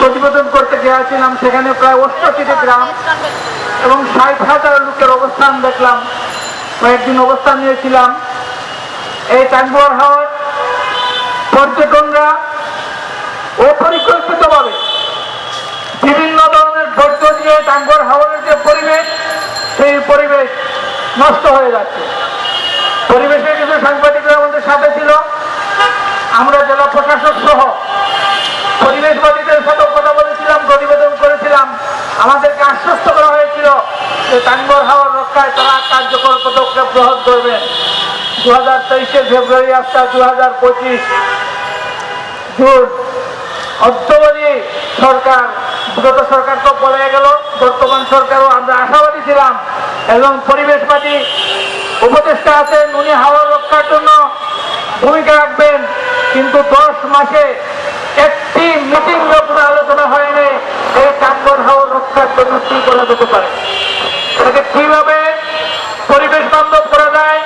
প্রতিবেদন করতে গিয়েছিলাম, সেখানে প্রায় অষ্টআশিটি গ্রাম এবং ষাট হাজার লোকের অবস্থান দেখলাম, কয়েকদিন অবস্থান নিয়েছিলাম। এই টাঙ্গুয়ার হাওয়ার পর্যটনরা অপরিকল্পিতভাবে বিভিন্ন ধরনের ধৈর্য দিয়ে টাঙ্গুয়ার হাওয়ারের যে পরিবেশ, সেই পরিবেশ নষ্ট হয়ে যাচ্ছে। পরিবেশের কিছু সাংবাদিকরা আমাদের সাথে ছিল। আমরা জেলা প্রশাসক সহ পরিবেশবাদীদের সাথে কথা বলেছিলাম প্রতিবেদন করেছিলাম। আমাদেরকে আশ্বস্ত করা হয়েছিল যে টাঙ্গর হাওয়ার রক্ষায় তারা কার্যকর পদক্ষেপ গ্রহণ করবেন দু হাজার তেইশে ফেব্রুয়ারি আজকাল দু হাজার পঁচিশ জুন অদ্যবধি সরকার গত সরকার তো পড়ে গেল, বর্তমান সরকারও আমরা আশাবাদী ছিলাম এবং পরিবেশবাদী উপদেষ্টা আছেন, উনি হাওয়া রক্ষার জন্য ভূমিকা রাখবেন। কিন্তু দশ মাসে একটি আলোচনা হয়নি, এই কাম্বর হাওয়া রক্ষার জন্য কি করা যেতে পারে। এটাকে কীভাবে পরিবেশ বান্ধব করা যায়?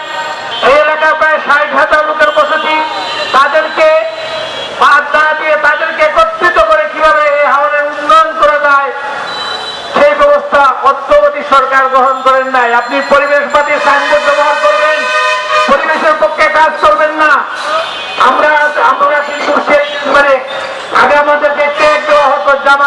এই এলাকায় প্রায় ষাট হাজার লোকের বসতি, তাদেরকে বাদ না দিয়ে তাদেরকে একত্রিত করে কীভাবে এই হাওড়ের উন্নয়ন করা যায়, সেই ব্যবস্থা অদ্যবধি সরকার গ্রহণ করেন নাই। আপনি পরিবেশবাদী সাইনবোর্ড ব্যবহার করবেন, পরিবেশের পক্ষে কাজ করবেন না। আমরা কিন্তু সেই মানে আগে আমাদেরকে ট্যাগ দেওয়া হতো জামাত